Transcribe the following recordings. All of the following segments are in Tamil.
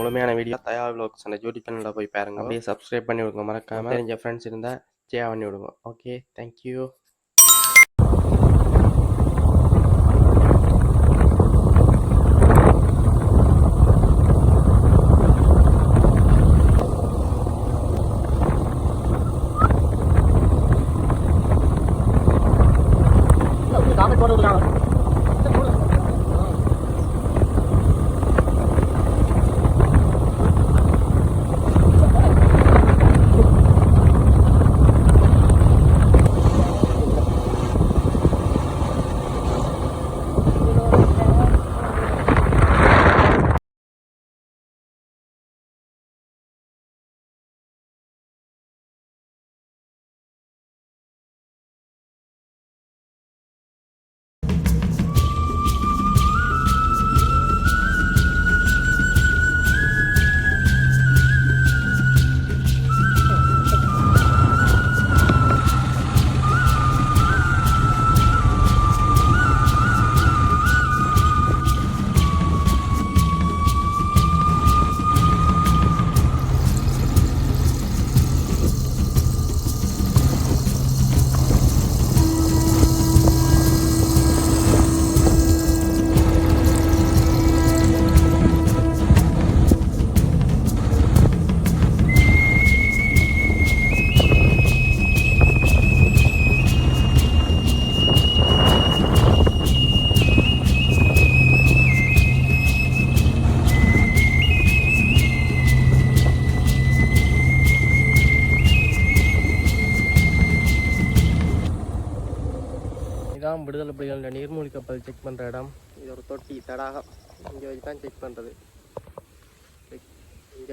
முழுமையான வீடியோ தயா விலாக்ஸ் அந்த யூடியூப் சேனலில் போய் பாருங்க. அப்படியே சப்ஸ்கிரைப் பண்ணி விடுங்க மறக்காம தெரிஞ்ச ஃப்ரெண்ட்ஸ் இருந்தால் ஷேர் பண்ணி விடுங்க ஓகே தேங்க்யூ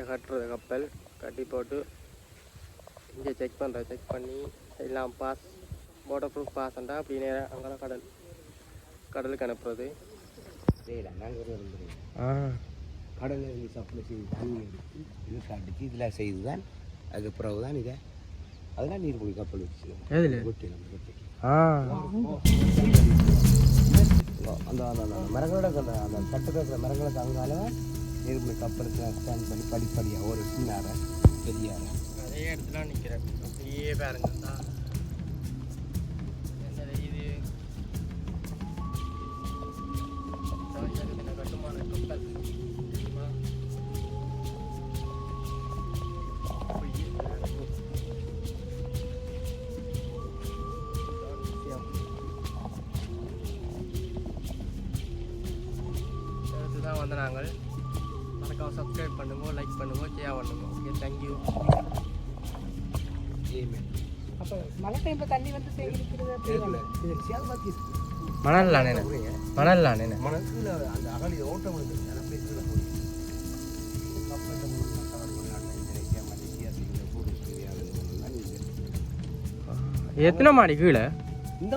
கட்டுறது கப்பல். கட்டி போட்டு இங்கே செக் பண்ணுறது செக் பண்ணி எல்லாம் பாஸ் வாட்டர் ப்ரூஃப் பாஸ்ண்டா அப்படி நேரம் அங்கெல்லாம் கடல். கடலுக்கு அனுப்புறது. கடலில் இருந்து சப்ளை செய்து தண்ணி எடுத்து அடித்து இதில் செய்து தான் அதுக்கு பிறகு தான் இதை அதெல்லாம் நீர்மூழ்கி கப்பல் வச்சு. எதில்? கொட்டி நம்ம கொட்டி ஆ. அந்த அந்த அந்த மரங்களோட அந்த தட்டுக்கு இருக்கிற மரங்களுக்கு அங்கால நீர்மூழ்கி கப்பலுக்கு ஸ்டாண்ட் பண்ணி படிப்படியாக ஒரு சின்ன அறை பெரிய அறை. அதே இடத்துல நிற்கிறேன் அப்படியே பாருங்க மழை டைமில் தண்ணி வந்து சேகரிக்கிறது அப்படி இது சேல்பாத்தி அந்த அகலி ஓட்டம் சிங்கப்பூர் ஆஸ்திரேலியா இதெல்லாம் நீங்க எத்தனை மாடி கீழே? இந்த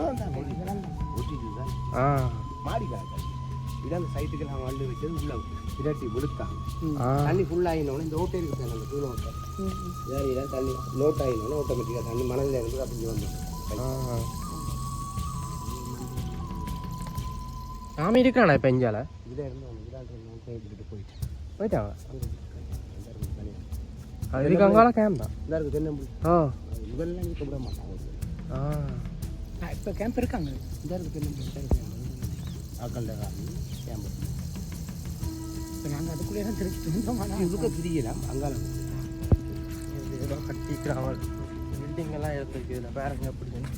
மாடி சைட்டுக்கு நான் வண்டு வச்சது உள்ள. விரட்டி விழுத்தாங்க ஆ தண்ணி ஃபுல் ஆகினோடனே இந்த ஓட்டை இருக்கு அந்த கீழே ஓட்டை. ஏறிதான் தண்ணி லோட் ஆகினோடனே ஆட்டோமேட்டிக்காக தண்ணி மணலில் இருந்து அப்படி வந்து. சாமி இருக்காண்ணா இப்போ இஞ்சால இதில் இருந்து ஓட்டை எடுத்துகிட்டு போயிட்டு இருக்கு தனியாக அது இதுக்கு அங்கால கேம்ப் தான். இந்த இருக்கு தென்னம்புளி ஆ. முதல்ல நிற்க விட மாட்டாங்க ஆ. இப்போ கேம்ப் இருக்காங்க. இந்த இருக்கு தென்னம்புளி இந்த இருக்கு ஆக்கல்ல கேம்பு இப்போ நாங்கள் அதுக்குள்ளே தான் திருச்சி இருந்தோம் ஆனால் இதுக்கு திரியலாம் அங்கால இது ஏதோ கட்டிக்கிறாங்க பில்டிங் எல்லாம் எடுத்துருக்கு இதில். பாருங்க அப்படின்னு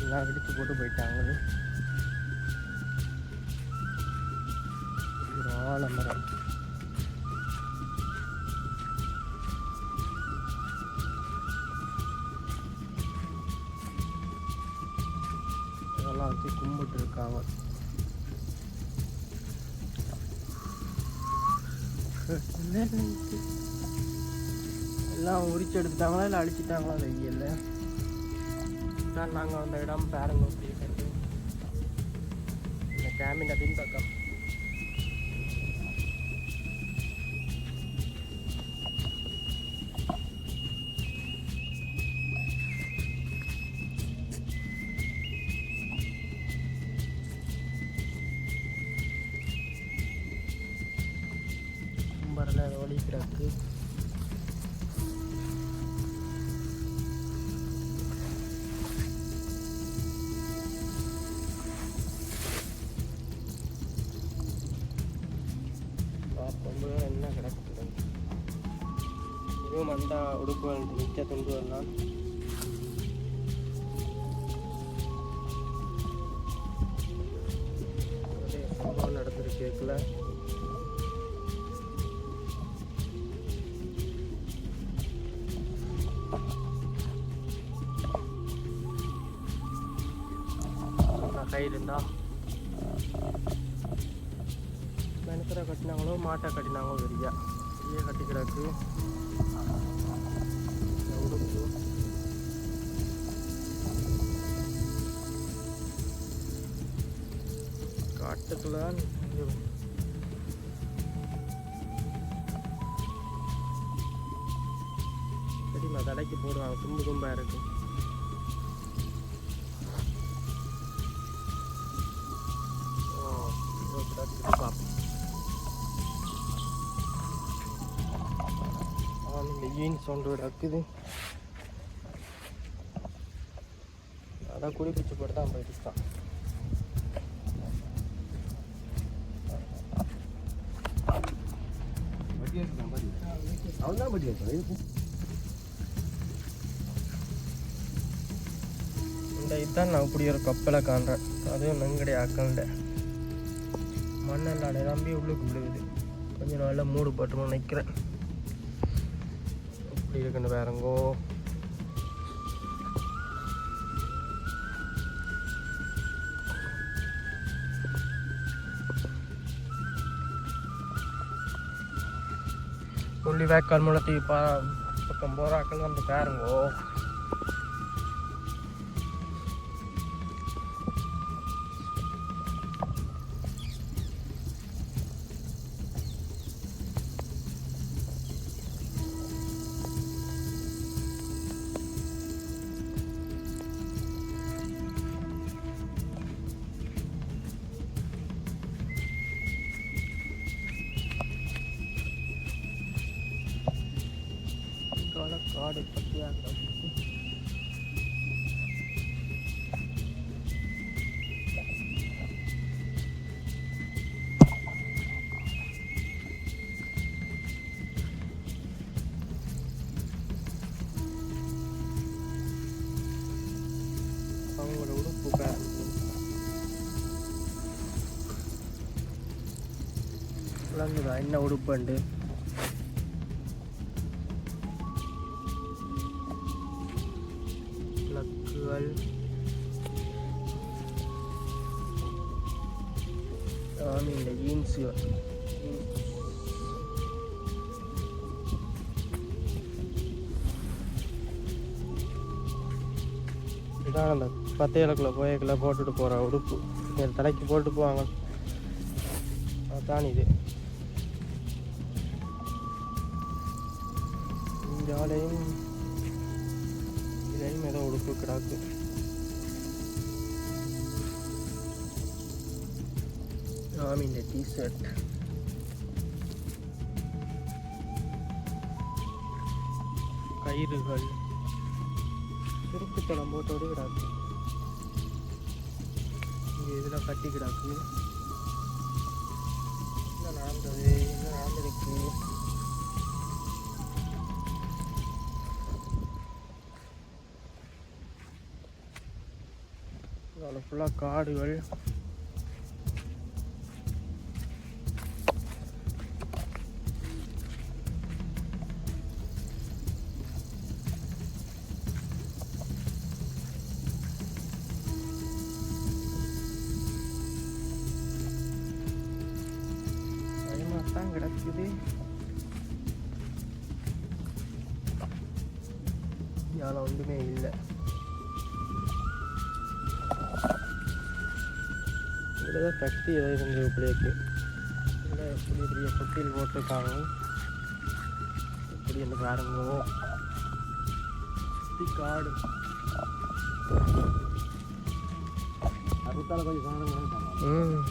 எல்லாம் இடித்து போட்டு போயிட்டாங்க. ஒரு ஆலமரம். எல்லாம் உரிச்சு எடுத்துட்டாங்களா இல்லை அழிச்சிட்டாங்களா வெயில்ல தான் நாங்கள் அந்த இடம் பாருங்க அப்படி இந்த கேமின் அப்படின்னு கும்பரில் இதுவும் அந்த உடுப்புகள் மிக்க துண்டுகள் தான் ஒரே சம்பவம் நடந்திருக்கு கேட்கல கையில் இருந்தா மனுஷரை கட்டினாங்களோ மாட்டை கட்டினாங்களோ பெரியா பெரிய கட்டி கிடக்கு காட்டுக்குள்ள தான் தெரியுமா போடுவாங்க தும்பு கும்பாக இருக்கு. ஓ இதோ கிடக்குது. அதான் குடிப்பிச்சு போட்டு தான் போயிட்டு தான் அவன் தான் வட்டி எடுத்தான் இந்த இதுதான் நான் இப்படி ஒரு கப்பலை காண்றேன். அதுவும் நங்கடைய அக்கண்ட மண்ணெல்லாம் நிரம்பி உள்ளுக்கு விழுகுது. கொஞ்ச நாளில் மூடு போட்டுன்னு நிற்கிறேன் இப்படி இருக்குன்னு வேறங்கோ உள்ளி வேக்கால் முளத்தி பா பக்கம் போகிறாக்கள் வந்து பாருங்கோ விளங்குதா என்ன உடுப்பண்டு விளக்குகள். இந்த ஜீன்ஸு இதான் அந்த பத்தையிலக்குள்ள போயக்குள்ள போட்டுட்டு போகிற உடுப்பு. இது தலைக்கு போட்டு போவாங்க. அதான் இது. ஜாலையும் ஆலையும் இதுலேயும் ஏதோ உடுப்பு கிடாக்கு. ஆமி இந்த டிஷர்ட் கயிறுகள். சுருக்குத்தனம் போட்டோடு கிடாக்கு. இங்கே இதில் கட்டி கிடாக்கு. என்ன நடந்தது என்ன நடந்திருக்கு அதில் ஃபுல்லாக காடுகள். இல்லை இதில் தான் சக்தி ஏதாவது இருந்து பிள்ளைக்கு இல்லை பெரிய பெரிய தொட்டில் போட்டிருக்காங்க இப்படி என்று பாருங்க சுத்தி காடு அறுத்தால கொஞ்சம் சாணம் ம்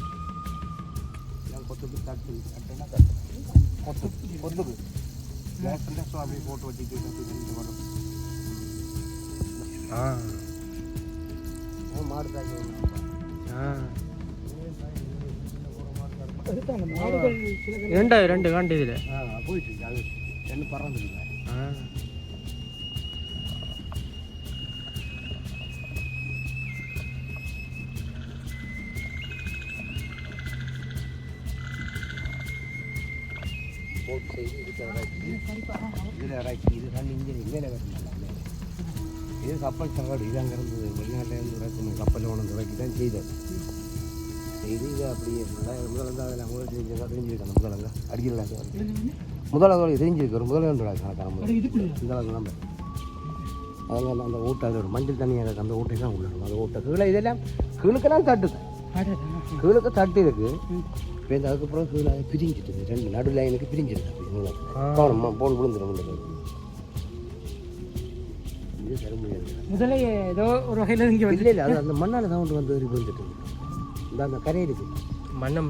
கொத்துக்கு தட்டு தட்டுன்னா தட்டு கொத்து கொத்துக்கு கேஸ் ஸோ அப்படியே போட்டு வச்சுட்டு ரெண்டு வரும் ஆ மாடு தாக்கி ஆ ரெண்டு ரெண்டு காண்டு இதில். இருக்கு. அது ரெண்டு பறந்துருக்கு ஆ. போட்டு செய்து இதுக்கு இறக்கி இதில் இறக்கி இது ரெண்டு இன்ஜின் இதில் வரணும் இது கப்பல் சவாடு இது அங்கேருந்து வெளிநாட்டிலேருந்து இறக்கணும் கப்பலில் இறக்கி தான் செய்தது. செய்து இதை அப்படியே அதில் முதல் தெரிஞ்சிருக்கா தெரிஞ்சிருக்கணும் முதலங்க அடிக்கல முதல்ல தெரிஞ்சிருக்கு ஒரு முதல்ல கணக்கான முதல் அளவுக்கு நம்ம அதனால அந்த ஊட்டை அது ஒரு மஞ்சள் இருக்குது அந்த ஊட்டை தான் உள்ள அந்த ஊட்டை கீழே இதெல்லாம் கீழுக்கெல்லாம் தட்டுது. கீழுக்கு தட்டு இருக்கு. இப்போ இந்த அதுக்கப்புறம் கீழே பிரிஞ்சிட்டு ரெண்டு நடு லைனுக்கு பிரிஞ்சிருக்கு. கவனமா போல் விழுந்துடும் முதல்ல ஏதோ ஒரு வகையில் இங்கே இல்லை இல்லை அது அந்த மண்ணால் தான் கொண்டு வந்து விழுந்துட்டு இருக்கு. இந்த கரை இருக்கு மண்ணம்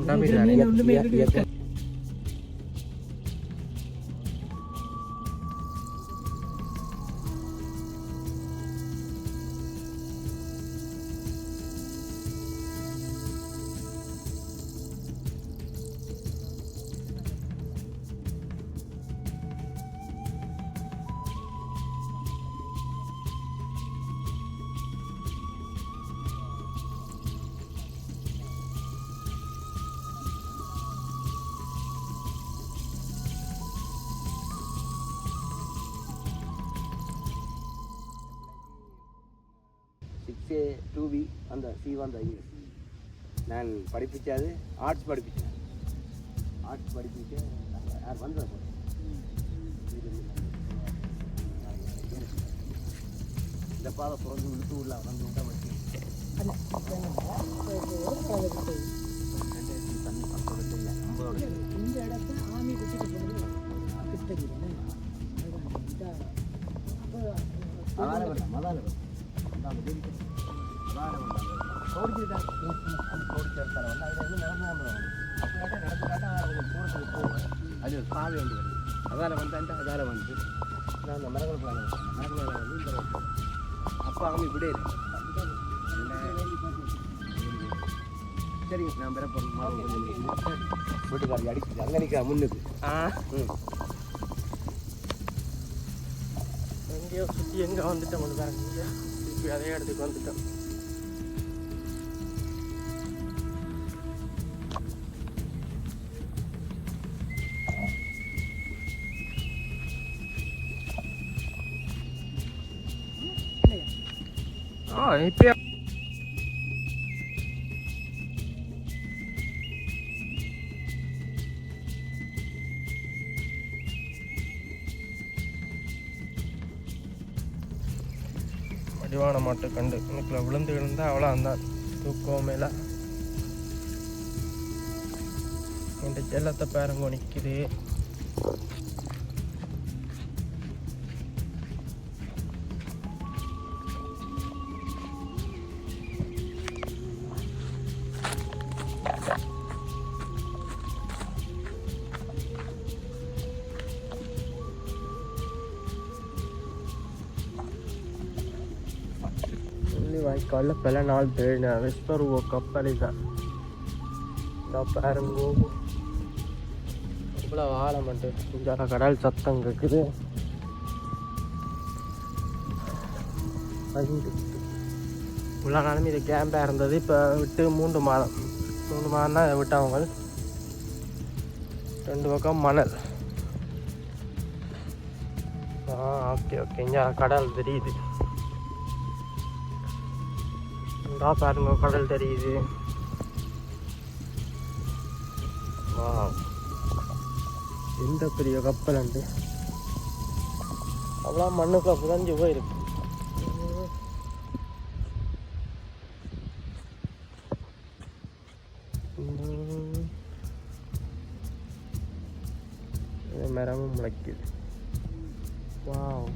அந்த சி வந்த இங்கிலீஷ் நான் படிப்பிச்சது ஆர்ட்ஸ் படிப்பிச்சேன். ஆர்ட்ஸ் படிப்பிச்சு யார் வந்தது இந்த பாதை பிறந்து விழுத்து உள்ள வந்து விட்டா வச்சு தண்ணி பத்தோட இல்லை ஐம்பதோட இந்த இடத்த ஆமி போகிறது கிருஷ்ணகிரி வேண்டாம் அது பாவை வேண்டி வருது அதால வந்தான்ட்டு அதால வந்து நான் அந்த மரங்கள் மரங்கள் வந்து இந்த அப்பா அவங்க இப்படியே இருக்கு சரி நான் பிற போகிறேன் மாவு கொஞ்சம் வீட்டுக்காரி அடிச்சு அங்கே நிற்க முன்னுக்கு ஆ ம் எங்கேயோ சுற்றி எங்கே வந்துட்டோம் ஒன்று பாருங்க அதே இடத்துக்கு வந்துட்டோம். ஆ வடிவான மாட்டு கண்டு இன்னைக்குள்ள விழுந்து விழுந்தா அவ்வளோ அந்த தூக்கம் மேல. இந்த செல்லத்தை பாருங்க நிற்கிது சொல்லி பல நாள் தேடின விஸ்வருவ கப்பலிக இதோ. பாருங்க. இவ்வளோ வாழை மட்டும் கொஞ்சம் கடல் சத்தம் கேட்குது இவ்வளோ நாளும் இது கேம்பாக இருந்தது. இப்போ விட்டு மூன்று மாதம். மூணு மாதம் தான் விட்டவங்க ரெண்டு பக்கம் மணல். ஆ ஓகே ஓகே. இங்கே கடல் தெரியுது. இந்தா பாருங்க கடல் தெரியுது. வாவ். எந்த பெரிய கப்பல் அண்டு. அவ்வளோ மண்ணுக்குள்ள புதஞ்சு போயிருக்கு. இது மரமும் முளைக்குது. வாவ்.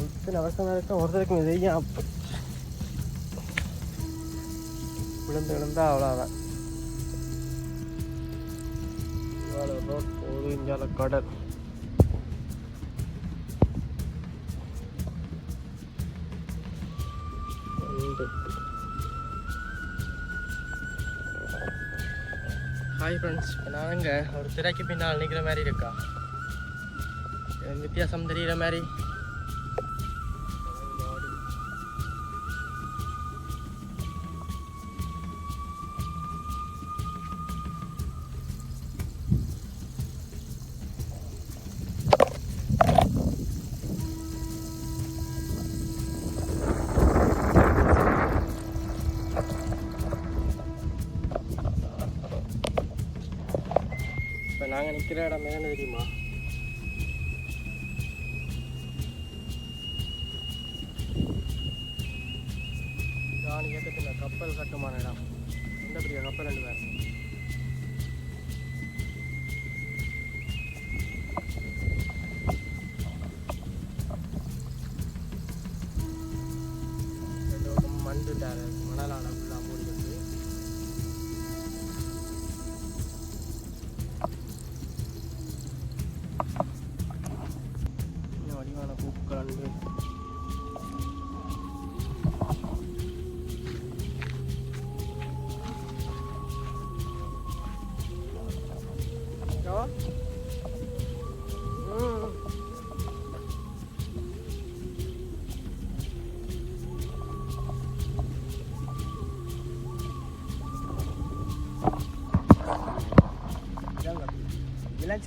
இத்தனை வருஷம் இருக்க ஒருத்தருக்கும் இதையும் அப்போ விழுந்து விழுந்தா அவ்வளோதான் ரோட் போகுது இங்கால கடல். ஹாய் ஃப்ரெண்ட்ஸ் இப்போ இங்கே ஒரு திரைக்கு பின்னால் நிற்கிற மாதிரி இருக்கா? வித்தியாசம் தெரிகிற மாதிரி? நான் நிற்கிற இடம் என்னன்னு தெரியுமா?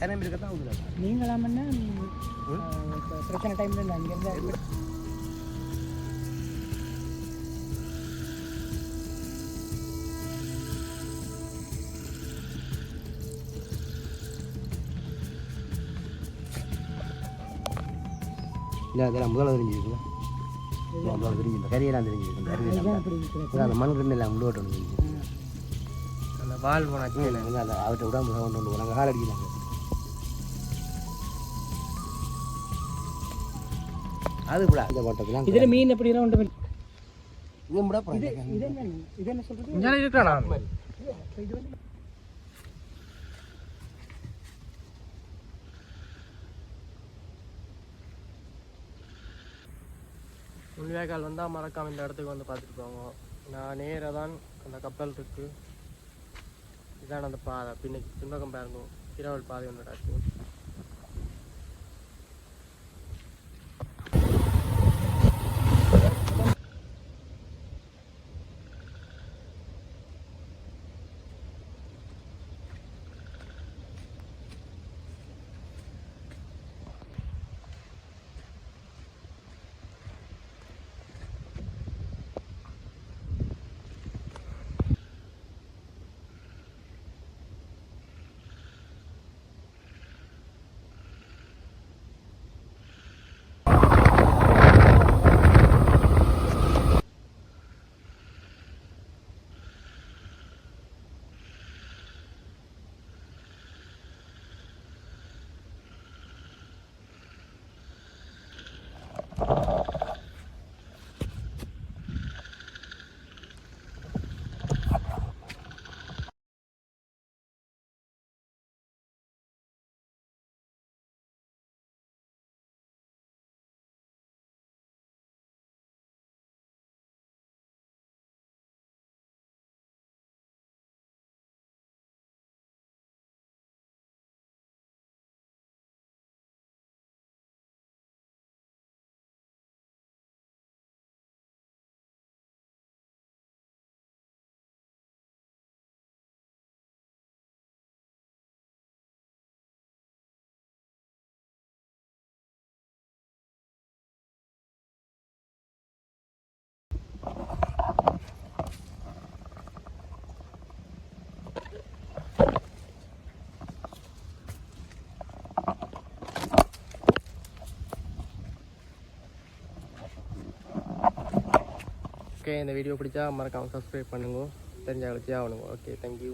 இதெல்லாம் சனம் இருக்கத்தான் உண்டு நீங்களாமன்னா பிரச்சனை டைமில் இல்லை அங்கேருந்து இல்லை அதெல்லாம் முதல்ல தெரிஞ்சிருக்குங்க முதல்ல தெரிஞ்சு இந்த கரியெல்லாம் தெரிஞ்சிருக்கு இந்த அருவியெல்லாம் அப்படி இருக்கிற அதான் அந்த மண் ரெண்டு எல்லாம் உள்ளோட்டு வந்து தெரிஞ்சிருக்கு அந்த வால் போனாச்சு அவர்கிட்ட விடாம கொண்டு வந்து நாங்கள் கால் அடிக்கிறாங்க. அது கூட. இந்த பட்டத்துலாம் இதில் மீன் எப்படிலாம் உண்டு இது கூட இது இது என்ன இது என்ன சொல்கிறது இது வந்து முள்ளிவாய்க்கால் வந்தால் மறக்காம இந்த இடத்துக்கு வந்து பார்த்துட்டு போங்க. நான் நேராக தான் அந்த கப்பல் இருக்கு. இதான் அந்த பாதை. பின்னுக்கு பின்பக்கம் பாருங்க. இரவல் பாதை ஒன்று இருக்கு. ஓகே இந்த வீடியோ பிடிச்சா மறக்காம சப்ஸ்கிரைப் பண்ணுங்க. தெரிஞ்சாலும் ஆகணுங்க. Okay thank you